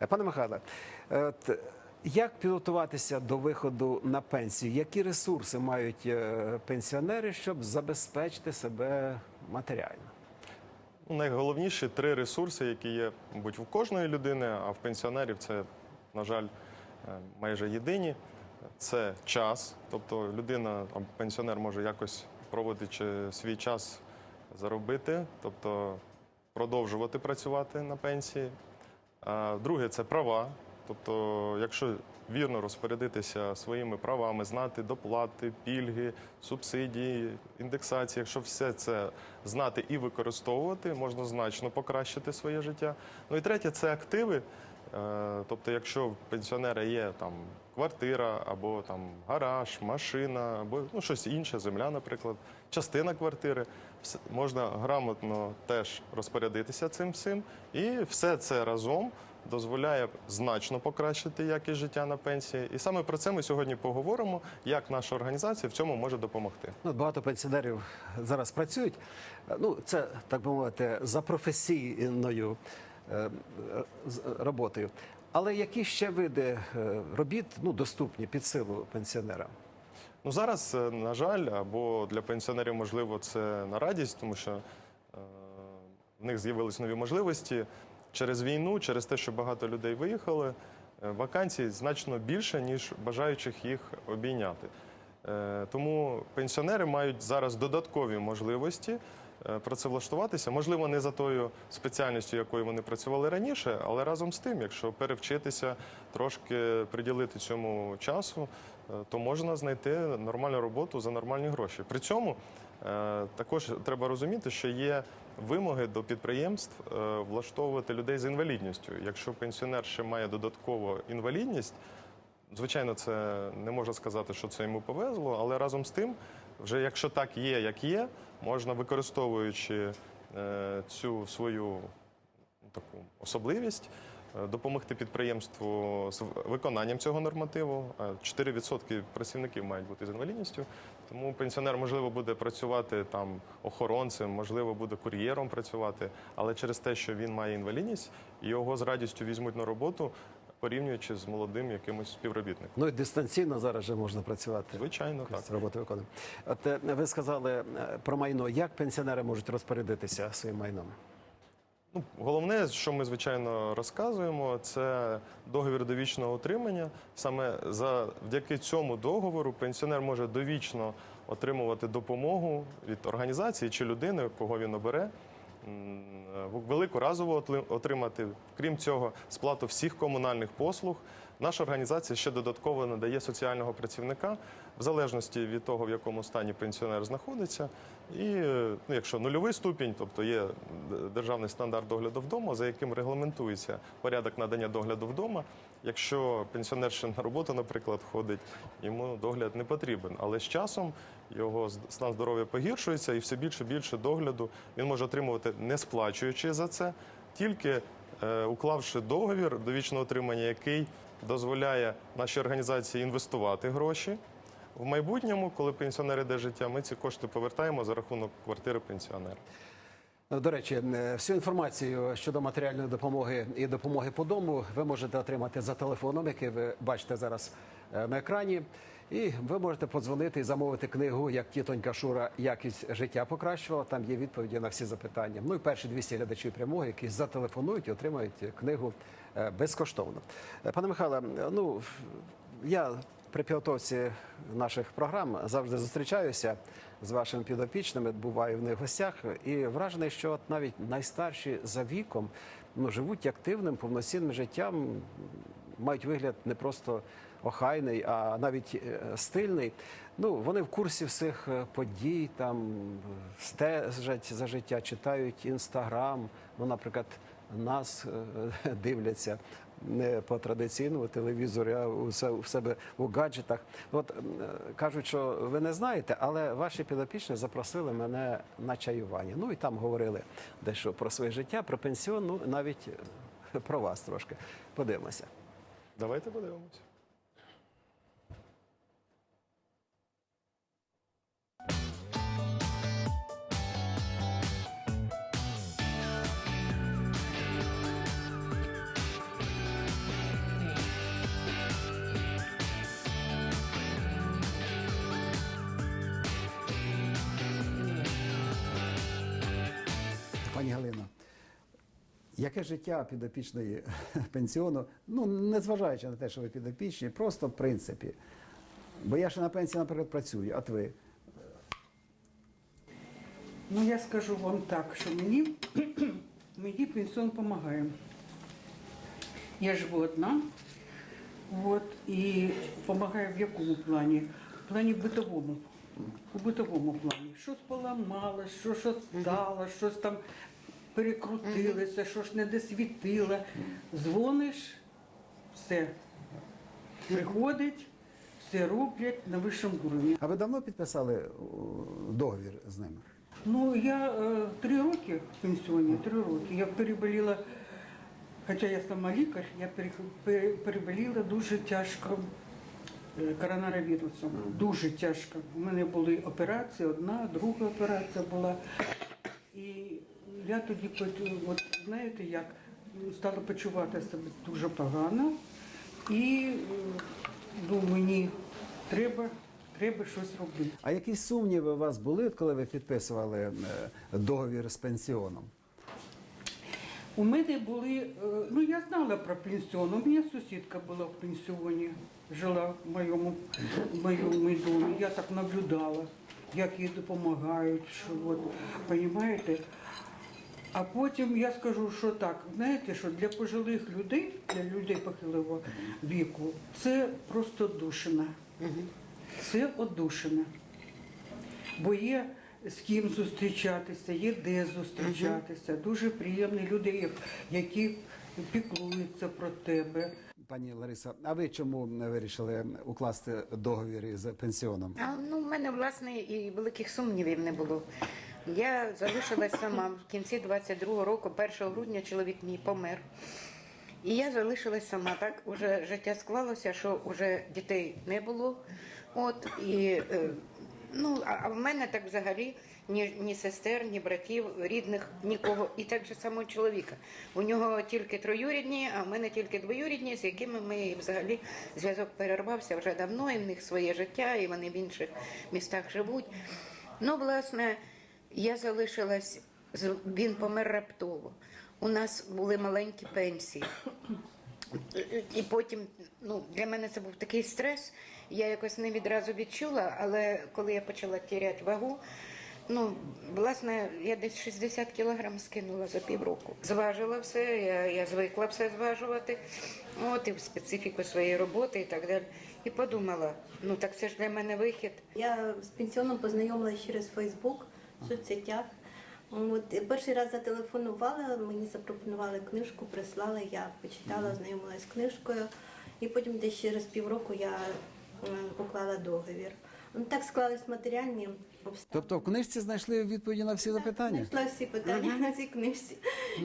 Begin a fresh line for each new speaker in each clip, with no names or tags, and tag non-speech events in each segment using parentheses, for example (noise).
Е, Пане Михайле, е, як підготуватися до виходу на пенсію? Які ресурси мають е, пенсіонери, щоб забезпечити себе матеріально?
Ну, Найголовніші три ресурси, які є, мабуть, у кожної людини, а в пенсіонерів це, на жаль, майже єдині. Це час, тобто людина або пенсіонер може якось проводити свій час заробити, тобто продовжувати працювати на пенсії. Друге це права. Тобто, якщо вірно розпорядитися своїми правами, знати доплати, пільги, субсидії, індексації, якщо все це знати і використовувати, можна значно покращити своє життя. Ну і третє це активи. Е, Тобто, якщо в пенсіонера є там квартира або там гараж, машина, або ну, щось інше, земля, наприклад, частина квартири, вс- можна грамотно теж розпорядитися цим всім, і все це разом дозволяє значно покращити якість життя на пенсії. І саме про це ми сьогодні поговоримо, як наша організація в цьому може допомогти.
Ну, багато пенсіонерів зараз працюють. Е, Ну, це так би мовити, за професійною е, е, з- роботою. Але які ще види е, робіт ну, доступні під силу пенсіонерам?
Ну зараз, е, на жаль, або для пенсіонерів, можливо, це на радість, тому що е, в них з'явились нові можливості через війну, через те, що багато людей виїхали. Вакансій значно більше, ніж бажаючих їх обійняти. Тому пенсіонери мають зараз додаткові можливості працевлаштуватися. Можливо, не за тою спеціальністю, якою вони працювали раніше, але разом з тим, якщо перевчитися, трошки приділити цьому часу, е, то можна знайти нормальну роботу за нормальні гроші. При цьому е, також треба розуміти, що є вимоги до підприємств е, влаштовувати людей з інвалідністю. Якщо пенсіонер ще має додаткову інвалідність, Звичайно, це не можна сказати, що це йому повезло, але разом з тим, вже якщо так є, як є, можна використовуючи е, цю свою ну, таку особливість, е, допомогти підприємству з виконанням цього нормативу. Е, 4% працівників мають бути з інвалідністю. Тому пенсіонер, можливо, буде працювати там охоронцем, можливо, буде кур'єром працювати, але через те, що він має інвалідність, його з радістю візьмуть на роботу, порівнюючи з молодим якимось співробітником.
Ну і дистанційно зараз вже можна працювати.
Звичайно, так.
Якусь роботу виконуємо. От е, ви сказали е, про майно. Як пенсіонери можуть розпорядитися своїм майном?
Ну, головне, що ми звичайно розказуємо, це договір довічного утримання. Саме завдяки цьому договору пенсіонер може довічно отримувати допомогу від організації чи людини, кого він обере. Велику разову отримати, крім цього, сплату всіх комунальних послуг. Наша організація ще додатково надає соціального працівника в залежності від того, в якому стані пенсіонер знаходиться. І ну, якщо нульовий ступінь, тобто є державний стандарт догляду вдома, за яким регламентується порядок надання догляду вдома. Якщо пенсіонер ще на роботу, наприклад, ходить, йому догляд не потрібен. Але з часом його стан здоров'я погіршується, і все більше і більше догляду він може отримувати, не сплачуючи за це, тільки е, уклавши договір довічного отримання, який дозволяє нашій організації інвестувати гроші. В майбутньому, коли пенсіонер іде життя, ми ці кошти повертаємо за рахунок квартири пенсіонера.
До речі, всю інформацію щодо матеріальної допомоги і допомоги по дому ви можете отримати за телефоном, який ви бачите зараз е, на екрані. І ви можете подзвонити і замовити книгу, як тітонька Шура якість життя покращувала. Там є відповіді на всі запитання. Ну і перші 200 глядачів прямого, які зателефонують і отримають книгу е, безкоштовно. Е, Пане Михайле, ну я при підготовці наших програм завжди зустрічаюся з вашими підопічними, буваю в них гостях, і вражений, що от навіть найстарші за віком ну, живуть активним, повноцінним життям, мають вигляд не просто охайний, а навіть е, стильний. Ну, вони в курсі всіх е, подій, там стежать за життя, читають інстаграм. Ну, наприклад, нас е, дивляться не по традиційному телевізору, а у се- себе у гаджетах. От кажуть, що ви не знаєте, але ваші підопічні запросили мене на чаювання. Ну і там говорили дещо про своє життя, про пенсіон, ну навіть е, про вас трошки. Подивимося.
Давайте подивимося.
Яке життя підопічної (laughs) пенсіону, ну незважаючи на те, що ви підопічні, просто в принципі. Бо я ще на пенсії, наприклад, працюю, а ви?
Ну, я скажу вам так, що мені, (clears throat) мені пенсіон допомагає. Я живу одна, от, і допомагає в якому плані? В плані битовому. У битовому плані. Щось поламалось, що щось стало, щось там перекрутилося, що ж не досвітило. Дзвониш, все. Приходить, все роблять на вищому рівні.
А ви давно підписали договір з ними?
Ну, я е, три роки в пенсіоні, три роки. Я переболіла, хоча я сама лікар, я пере- пере- переболіла дуже тяжко е, коронавірусом. Дуже тяжко. У мене були операції, одна, друга операція була. І я тоді, от, знаєте як, стала почувати себе дуже погано. І е, ну, мені треба, треба щось робити.
А якісь сумніви у вас були, коли ви підписували е, договір з пенсіоном?
У мене були, е, ну я знала про пенсіон. У мене сусідка була в пенсіоні, жила в моєму, в моєму домі. Я так наблюдала, як їй допомагають, що от, розумієте? А потім я скажу, що так, знаєте, що для пожилих людей, для людей похилого віку, це просто душина. Це одушина. Бо є з ким зустрічатися, є де зустрічатися. Дуже приємні люди, які піклуються про тебе.
Пані Лариса, а ви чому вирішили укласти договір із пенсіоном?
А, ну, в мене, власне, і великих сумнівів не було. Я залишилась сама в кінці 22-го року, 1 грудня чоловік мій помер. І я залишилась сама. Так уже життя склалося, що вже дітей не було. От і е, ну, а в мене так взагалі ні, ні сестер, ні братів, рідних, нікого, і так же само чоловіка. У нього тільки троюрідні, а в мене тільки двоюрідні, з якими ми взагалі зв'язок перервався вже давно, і в них своє життя, і вони в інших містах живуть. Ну, власне, я залишилась, він помер раптово. У нас були маленькі пенсії. І потім, ну, для мене це був такий стрес. Я якось не відразу відчула, але коли я почала тіряти вагу, ну, власне, я десь 60 кілограм скинула за півроку. Зважила все, я, я звикла все зважувати, от і в специфіку своєї роботи і так далі. І подумала, ну так це ж для мене вихід.
Я з пенсіоном познайомилася через Фейсбук в соцсетях. От, перший раз зателефонувала, мені запропонували книжку, прислали, я почитала, ознайомилася з книжкою. І потім десь через півроку я е, уклала договір. Ну, так склались матеріальні обставини.
Тобто в книжці знайшли відповіді на всі запитання?
Знайшла всі питання на цій книжці.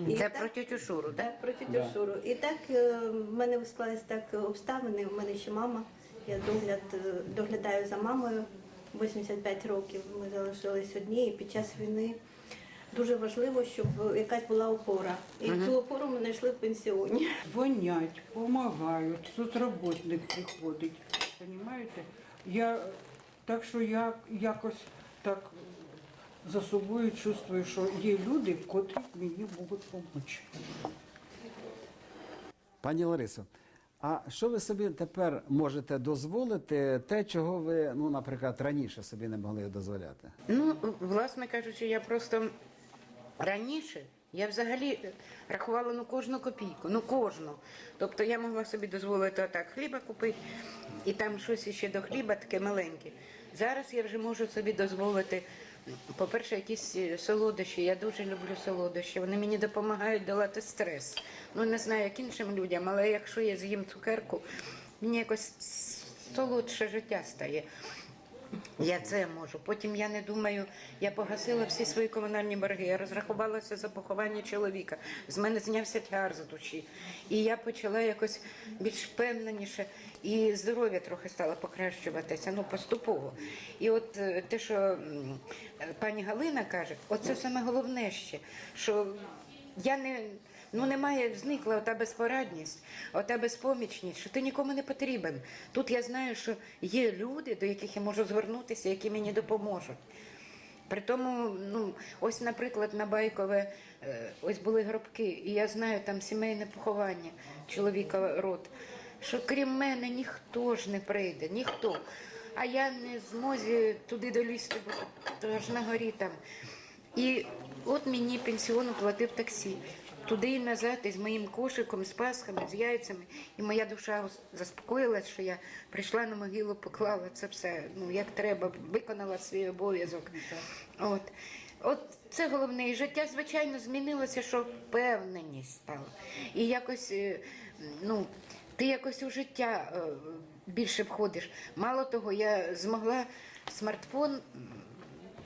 І
Це
так-
про тютю Шуру, так?
Так, про тітю Шуру. І так е, в мене склались так обставини. У мене ще мама. Я догляд, е, доглядаю за мамою 85 років. Ми залишились одні, і під час війни дуже важливо, щоб якась була опора. І цю опору ми знайшли в пенсіоні.
Дзвонять, допомагають, соцработник приходить. Розумієте? Я, так що я якось так за собою чувствую, що є люди, котрі мені можуть допомогти.
Пані Ларисо, а що ви собі тепер можете дозволити, те, чого ви, ну, наприклад, раніше собі не могли дозволяти?
Ну, власне кажучи, я просто раніше я взагалі рахувала ну кожну копійку, ну кожну. Тобто я могла собі дозволити отак хліба купити і там щось іще до хліба таке маленьке. Зараз я вже можу собі дозволити. По-перше, якісь е, солодощі. Я дуже люблю солодощі. Вони мені допомагають долати стрес. Ну не знаю, як іншим людям, але якщо я з'їм цукерку, мені якось солодше життя стає. Я це можу. Потім я не думаю, я погасила всі свої комунальні борги. Я розрахувалася за поховання чоловіка. З мене знявся тягар з душі. І я почала якось більш впевненіше, і здоров'я трохи стало покращуватися, ну поступово. І от е, те, що пані Галина каже, оце саме головне ще, що я не. Ну, немає, зникла ота безпорадність, ота безпомічність, що ти нікому не потрібен. Тут я знаю, що є люди, до яких я можу звернутися, які мені допоможуть. При тому, ну, ось, наприклад, на Байкове е, ось були гробки, і я знаю там сімейне поховання чоловіка род, що крім мене ніхто ж не прийде, ніхто. А я не змозі туди долізти, бо то аж на горі там. І от мені пенсіону платив таксі. Туди і назад, із моїм кошиком, з пасхами, з яйцями. І моя душа заспокоїлась, що я прийшла на могилу, поклала це все, ну як треба, виконала свій обов'язок. От. От це головне. І життя, звичайно, змінилося, що впевненість стала. І якось, е, ну, ти якось у життя е, більше входиш. Мало того, я змогла смартфон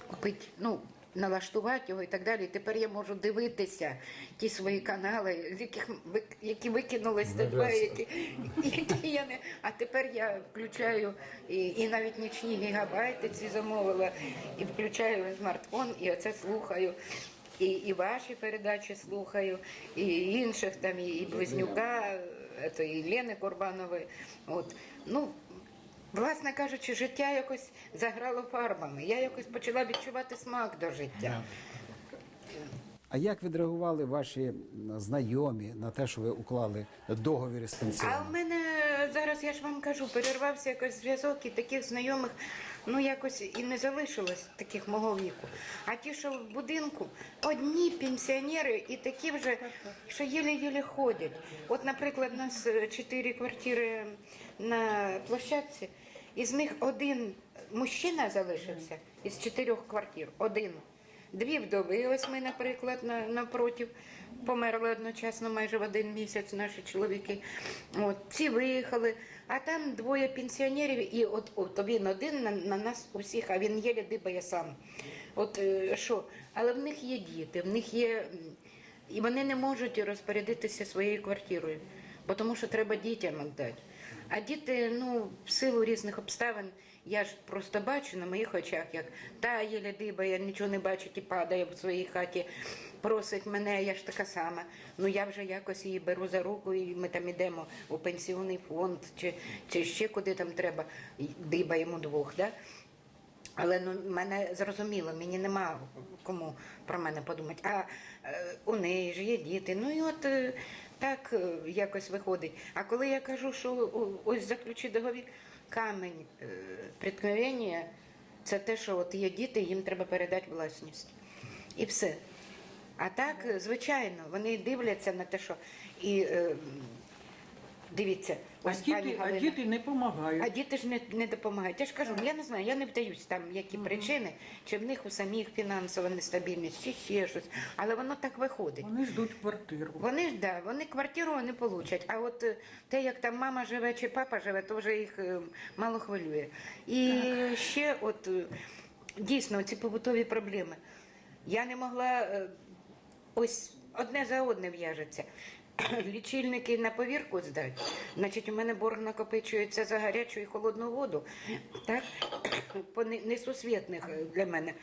купити, ну, налаштувати його і так далі. Тепер я можу дивитися ті свої канали, з яких які викинули з тебе, які, які я не. А тепер я включаю і, і навіть нічні гігабайти ці замовила, і включаю смартфон, і оце слухаю. І, і ваші передачі слухаю, і інших там, і, і Близнюка, ето, і Лени Курбанової. От. Ну, Власне кажучи, життя якось заграло фарбами. Я якось почала відчувати смак до життя.
А як відреагували ваші знайомі на те, що ви уклали договір з
А в мене зараз я ж вам кажу, перервався якось зв'язок, і таких знайомих ну якось і не залишилось таких мого віку. А ті, що в будинку, одні пенсіонери і такі вже, що єлі-єлі ходять. От, наприклад, у нас е, чотири квартири на площадці, із них один мужчина залишився із чотирьох квартир. Один. Дві вдови, ось ми, наприклад, на, напротив, померли одночасно майже в один місяць наші чоловіки. От, ці виїхали, а там двоє пенсіонерів, і от, от він один на, на нас усіх, а він єле дибає сам. От е, що? Але в них є діти, в них є. І вони не можуть розпорядитися своєю квартирою, бо тому що треба дітям віддати. А діти, ну, в силу різних обставин, я ж просто бачу на моїх очах, як та єля дибає, нічого не бачить і падає в своїй хаті, просить мене, я ж така сама. Ну я вже якось її беру за руку, і ми там йдемо у пенсіонний фонд чи, чи ще куди там треба, і дибаємо двох. Да? Але ну мене зрозуміло, мені нема кому про мене подумати. А е, у неї ж є діти. Ну і от е, так е, якось виходить. А коли я кажу, що ось заключи договір, камень е, преткновення це те, що от є діти, їм треба передати власність. І все. А так, е, звичайно, вони дивляться на те, що і е, дивіться,
А
ось пані
діти, а
Галина.
діти не допомагають.
А діти ж не, не допомагають. Я ж кажу, я не знаю, я не вдаюсь там, які причини, чи в них у самих фінансова нестабільність, чи ще щось. Але воно так виходить.
Вони ждуть квартиру.
Вони ж да, вони квартиру не получать. А от е, те, як там мама живе чи папа живе, то вже їх е, мало хвилює. І ще, от е, дійсно, ці побутові проблеми. Я не могла е, ось одне за одне в'яжеться. Лічильники на повірку здати. Значить, у мене борг накопичується за гарячу і холодну воду. Так, по несусвітних для мене.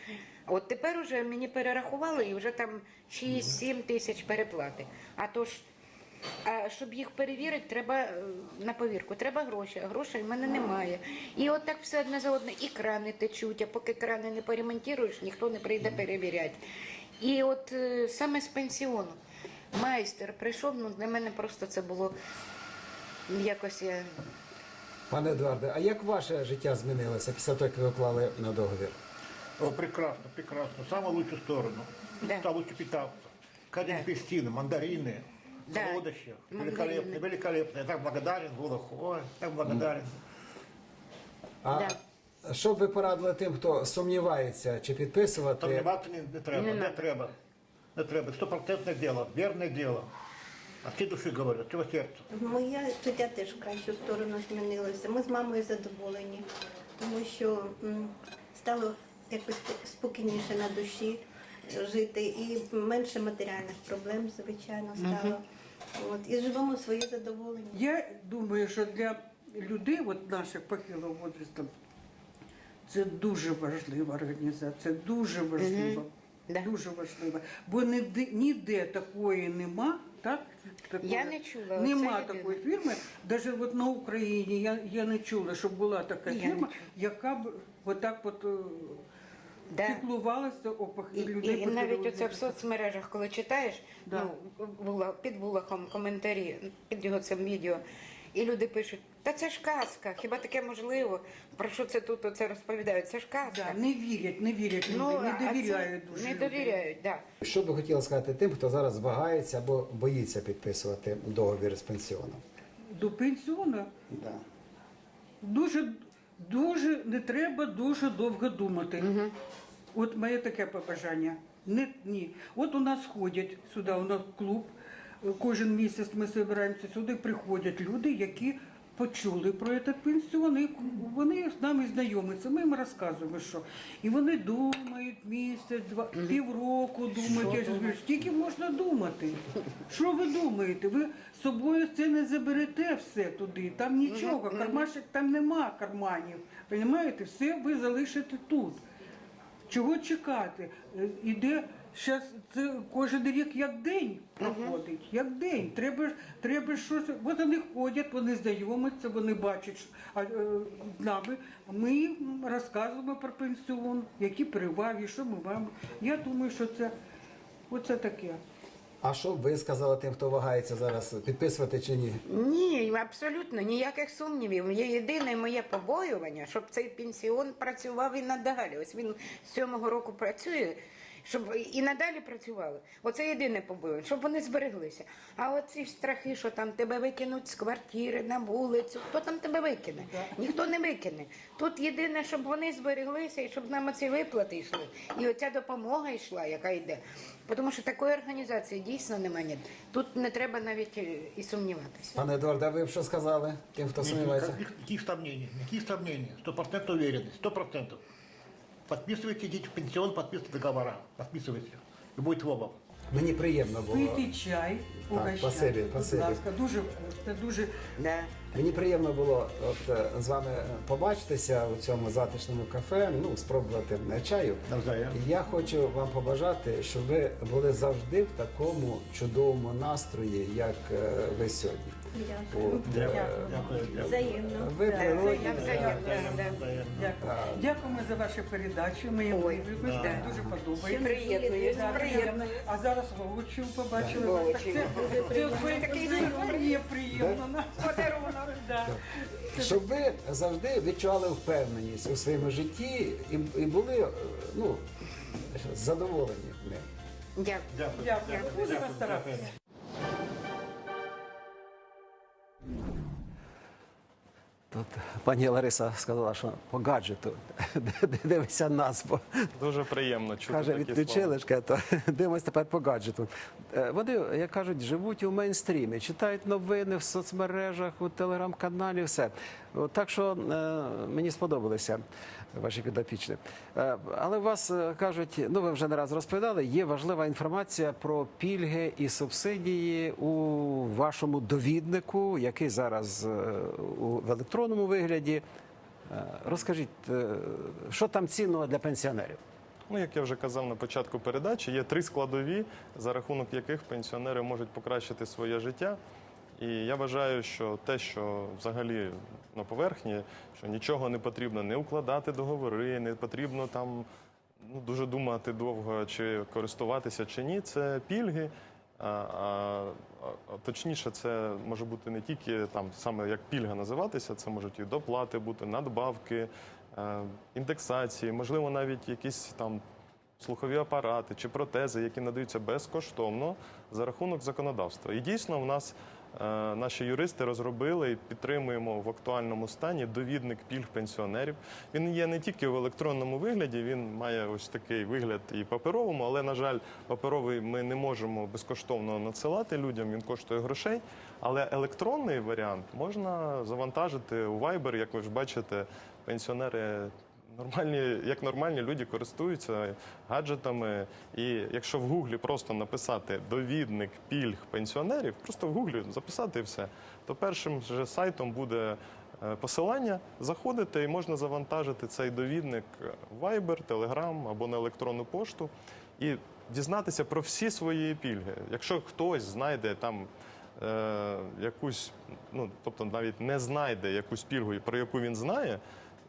От тепер уже мені перерахували і вже там 6-7 тисяч переплати. А то ж, а щоб їх перевірити, треба е, на повірку, треба гроші, а грошей в мене немає. І от так все одне за одне, і крани течуть, а поки крани не поремонтуєш, ніхто не прийде перевіряти. І от е, саме з пенсіону Майстер прийшов, ну для мене просто це було якось я.
Пане Едуарде, а як ваше життя змінилося після того, як ви уклали на договір?
О, прекрасно, прекрасно. Самую лучшую сторону.
Да.
Стал лучше питаться. Каждый
Да.
апельсины, мандарины,
Да,
солодощи.
мандарины.
Великолепно, великолепно. Я так благодарен был. Ой, так благодарен.
А
Да.
що б ви порадили тим, хто сумнівається, чи підписувати?
Сомневаться не, не треба,
Не
не,
надо.
треба. Не треба. Стопроцентное дело, верное дело. А ти душі говорю, от цього серця.
Моє життя теж в кращу сторону змінилося. Ми з мамою задоволені, тому що стало якось спокійніше на душі жити і менше матеріальних проблем, звичайно, стало. От, і живемо своє задоволення.
Я думаю, що для людей, от наших похилого возрасту, це дуже важлива організація, дуже важлива.
Да.
Дуже важлива. Бо ніде, ніде такої нема, так? Такої,
Я не чула,
Нема такої фірми. Навіть от на Україні я, я не чула, щоб була така
Я не
фірма,
чула.
яка б отак от е,
Да.
піклувалася о пох-
І,
людей.
і навіть оце в соцмережах, коли читаєш,
Да.
ну, була, під булахом коментарі під його цим відео, і люди пишуть, та це ж казка, хіба таке можливо? Про що це тут оце розповідають? Це ж казка.
Да, не вірять, не вірять люди, не
а це
довіряють дуже.
Не довіряють, так. Да.
Що б ви хотіли сказати тим, хто зараз вагається або боїться підписувати договір з пенсіоном?
До пенсіону
Да.
дуже, дуже не треба дуже довго думати. От моє таке побажання. Не, ні. От у нас ходять сюди, у нас клуб. Кожен місяць ми збираємося сюди, приходять люди, які почули про цей пенсіон, і вони з нами знайомляться. Ми їм розказуємо, що. І вони думають місяць, два, півроку думають. Я ж говорю, скільки можна думати? Що ви думаєте? Ви з собою це не заберете все туди. Там нічого, кармашек там нема карманів. Понімаєте? Все ви залишите тут. Чого чекати? Е, Іде зараз це кожен рік як день проходить, як день. Треба ж треба ж щось. От вони ходять, вони знайомляться, вони бачать що- а, е, з нами. Ми їм розказуємо про пенсіон, які переваги, що ми вам. Я думаю, що це оце таке.
А що б ви сказали тим, хто вагається зараз підписувати чи ні?
Ні, абсолютно ніяких сумнівів. Є єдине моє побоювання, щоб цей пенсіон працював і надалі. Ось він з сьомого року працює. Щоб і надалі працювали. Оце єдине побоювання, щоб вони збереглися. А оці страхи, що там тебе викинуть з квартири на вулицю, хто там тебе викине? Ніхто не викине. Тут єдине, щоб вони збереглися і щоб нам оці виплати йшли. І оця допомога йшла, яка йде. Тому що такої організації дійсно немає. Тут не треба навіть е, і сумніватися.
Пане Едуарде, а ви б що сказали тим, хто сумнівається?
Никаких сомнений, никаких сомнений. Стопроцентная уверенность, сто процентов. Подписывайте, идите в пенсион, подписывайте договора. Подписывайте. И будет вам.
Мені приємно було.
Пийте чай, угощайте,
спасибі,
будь
спасибі.
ласка. Дуже це дуже
Да.
Мені приємно було от, е, з вами побачитися у цьому затишному кафе, ну, спробувати е, чаю.
Навзаєм.
І я хочу вам побажати, щоб ви були завжди в такому чудовому настрої, як е, ви сьогодні.
Дякую.
Дякую, дякую.
Взаємно.
Ви
я взаємно,
Дякую. Дякуємо за ваші передачі. Ми їм
Ой, да.
дуже подобається.
Приємно.
А зараз Вовочів побачили.
Да.
Так Це,
такий
мені приємно. на-
Подарунок.
Щоб ви завжди відчували впевненість у своєму житті і, і були е, ну, задоволені ним.
Дякую.
Дякую.
Дякую. Будемо
Тут пані Лариса сказала, що по гаджету (laughs) дивися назву.
Дуже приємно чути
каже,
такі
відключили ж, то (laughs) дивимось тепер по гаджету. Е, Вони, як кажуть, живуть у мейнстрімі, читають новини в соцмережах, у телеграм-каналі, все. От, Так що е, мені сподобалися ваші підопічні. Е, Але вас е, кажуть, ну ви вже не раз розповідали, є важлива інформація про пільги і субсидії у вашому довіднику, який зараз е, в електронному вигляді. Розкажіть, що там цінного для пенсіонерів?
Ну, як я вже казав на початку передачі, є три складові, за рахунок яких пенсіонери можуть покращити своє життя. І я вважаю, що те, що взагалі на поверхні, що нічого не потрібно не укладати договори, не потрібно там ну, дуже думати довго, чи користуватися чи ні, це пільги. А, а, а точніше, це може бути не тільки там саме як пільга називатися, це можуть і доплати бути, надбавки, е, індексації, можливо, навіть якісь там слухові апарати чи протези, які надаються безкоштовно за рахунок законодавства. І дійсно, в нас наші юристи розробили і підтримуємо в актуальному стані довідник пільг пенсіонерів. Він є не тільки в електронному вигляді, він має ось такий вигляд і паперовому, але, на жаль, паперовий ми не можемо безкоштовно надсилати людям, він коштує грошей. Але електронний варіант можна завантажити у Viber, як ви ж бачите, пенсіонери Нормальні, як нормальні люди користуються гаджетами. І якщо в Гуглі просто написати довідник пільг пенсіонерів, просто в Гуглі записати і все, то першим же сайтом буде е, посилання. Заходите і можна завантажити цей довідник в Viber, Telegram або на електронну пошту і дізнатися про всі свої пільги. Якщо хтось знайде там е, якусь, ну тобто навіть не знайде якусь пільгу, про яку він знає.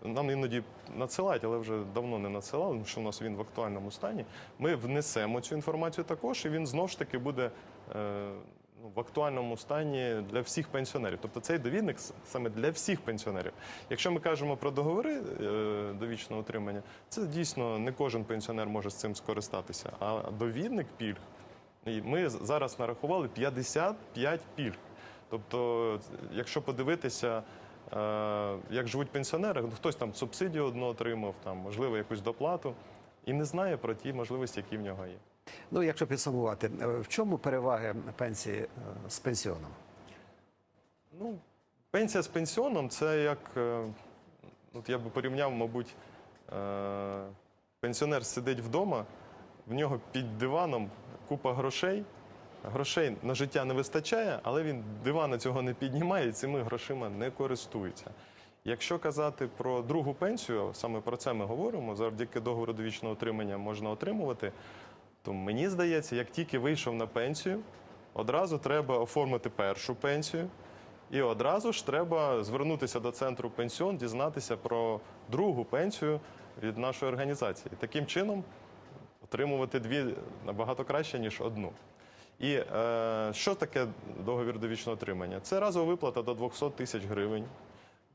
Нам іноді надсилають, але вже давно не надсилали, тому що у нас він в актуальному стані. Ми внесемо цю інформацію також, і він знову ж таки буде е, ну, в актуальному стані для всіх пенсіонерів. Тобто цей довідник саме для всіх пенсіонерів. Якщо ми кажемо про договори е, довічного утримання, це дійсно не кожен пенсіонер може з цим скористатися. А довідник пільг ми зараз нарахували 55 пільг. Тобто, якщо подивитися, як живуть пенсіонери, ну, хтось там субсидію одну отримав, там, можливо, якусь доплату, і не знає про ті можливості, які в нього є.
Ну, якщо підсумувати, е, в чому переваги пенсії е, з пенсіоном?
Ну, пенсія з пенсіоном це як, е, от я би порівняв, мабуть, е, пенсіонер сидить вдома, в нього під диваном купа грошей. Грошей на життя не вистачає, але він дивана цього не піднімає і цими грошима не користується. Якщо казати про другу пенсію, саме про це ми говоримо, завдяки договору довічного отримання можна отримувати, то мені здається, як тільки вийшов на пенсію, одразу треба оформити першу пенсію, і одразу ж треба звернутися до центру пенсіон, дізнатися про другу пенсію від нашої організації. Таким чином отримувати дві набагато краще, ніж одну. І е, що таке договір довічного отримання? Це разова виплата до 200 тисяч гривень.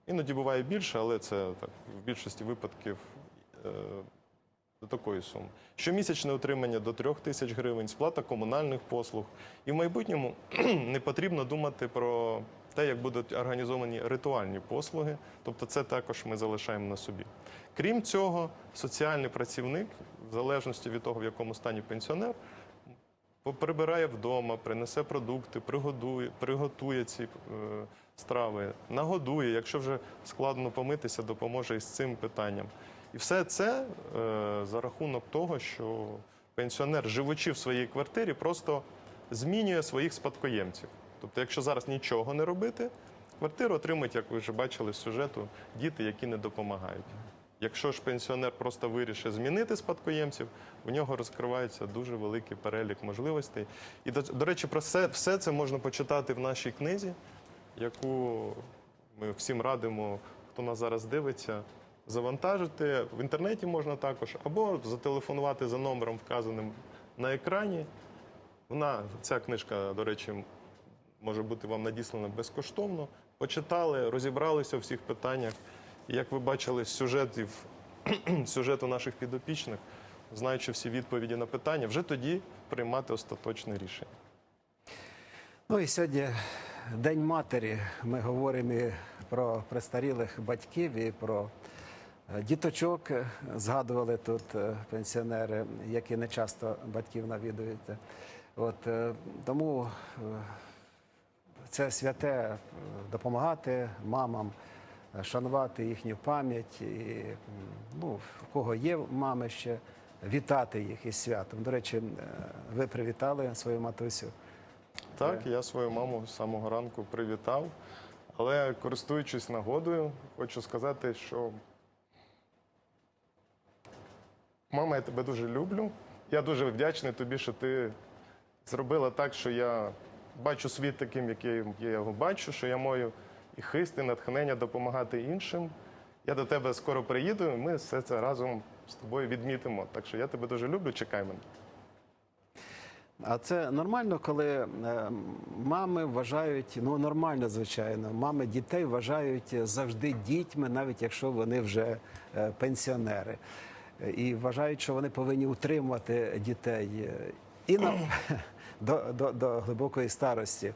Іноді буває більше, але це так, в більшості випадків е, до такої суми. Щомісячне утримання до 3 тисяч гривень, сплата комунальних послуг. І в майбутньому (clears throat) не потрібно думати про те, як будуть організовані ритуальні послуги. Тобто це також ми залишаємо на собі. Крім цього, соціальний працівник, в залежності від того, в якому стані пенсіонер, прибирає вдома, принесе продукти, пригодує, приготує ці е, страви, нагодує. Якщо вже складно помитися, допоможе із цим питанням. І все це е, за рахунок того, що пенсіонер, живучи в своїй квартирі, просто змінює своїх спадкоємців. Тобто, якщо зараз нічого не робити, квартиру отримують, як ви вже бачили з сюжету, діти, які не допомагають. Якщо ж пенсіонер просто вирішить змінити спадкоємців, в нього розкривається дуже великий перелік можливостей. І до речі, про все, все це можна почитати в нашій книзі, яку ми всім радимо, хто нас зараз дивиться, завантажити. В інтернеті можна також, або зателефонувати за номером, вказаним на екрані. Вона, ця книжка, до речі, може бути вам надіслана безкоштовно. Почитали, розібралися у всіх питаннях. Як ви бачили з сюжетів, сюжету наших підопічних, знаючи всі відповіді на питання, вже тоді приймати остаточне рішення.
Ну і сьогодні День матері. Ми говоримо і про престарілих батьків і про е, діточок. Згадували тут е, пенсіонери, які не часто батьків навідують. От е, тому це святе допомагати мамам, шанувати їхню пам'ять. І, ну, в кого є мами ще, вітати їх із святом. До речі, е, ви привітали свою матусю.
Так, я свою маму з самого ранку привітав. Але користуючись нагодою, хочу сказати, що мама, я тебе дуже люблю. Я дуже вдячний тобі, що ти зробила так, що я бачу світ таким, яким я його бачу, що я маю і хист, і натхнення допомагати іншим. Я до тебе скоро приїду, і ми все це разом з тобою відмітимо. Так що я тебе дуже люблю, чекай мене.
А це нормально, коли е, мами вважають, ну нормально, звичайно, мами дітей вважають завжди дітьми, навіть якщо вони вже е, пенсіонери. І вважають, що вони повинні утримувати дітей е, і на, (coughs) до, до, до глибокої старості.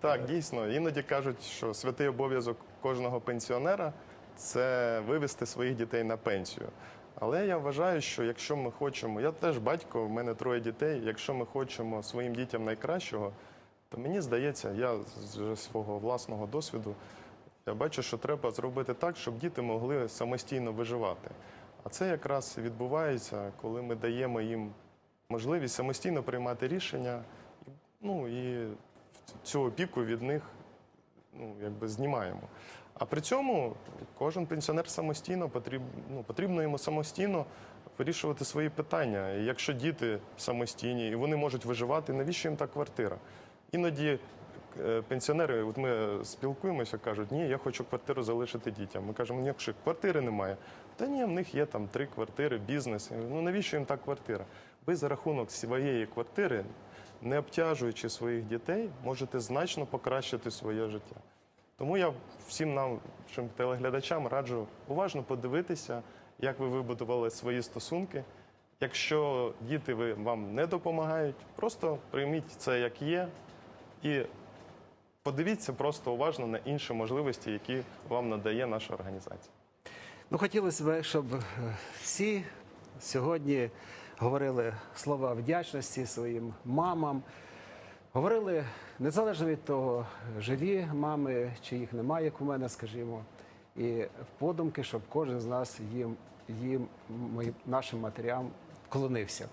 Так, дійсно. Іноді кажуть, що святий обов'язок кожного пенсіонера це вивести своїх дітей на пенсію. Але я вважаю, що якщо ми хочемо, я теж батько, в мене троє дітей. Якщо ми хочемо своїм дітям найкращого, то мені здається, я з свого власного досвіду, я бачу, що треба зробити так, щоб діти могли самостійно виживати. А це якраз відбувається, коли ми даємо їм можливість самостійно приймати рішення, ну і цю опіку від них ну, якби знімаємо. А при цьому кожен пенсіонер самостійно потрібно, ну, потрібно йому самостійно вирішувати свої питання. І якщо діти самостійні і вони можуть виживати, навіщо їм та квартира? Іноді е, пенсіонери, от ми спілкуємося, кажуть, ні, я хочу квартиру залишити дітям. Ми кажемо, ні, якщо квартири немає. Та ні, в них є там три квартири, бізнес. Ну навіщо їм та квартира? Ви за рахунок своєї квартири, не обтяжуючи своїх дітей, можете значно покращити своє життя. Тому я всім нашим телеглядачам, раджу уважно подивитися, як ви вибудували свої стосунки. Якщо діти вам не допомагають, просто прийміть це як є і подивіться просто уважно на інші можливості, які вам надає наша організація.
Ну, хотілося б, щоб е, всі сьогодні говорили слова вдячності своїм мамам. Говорили незалежно від того, живі мами, чи їх немає, як у мене, скажімо, і подумки, щоб кожен з нас їм, їм нашим матерям вклонився.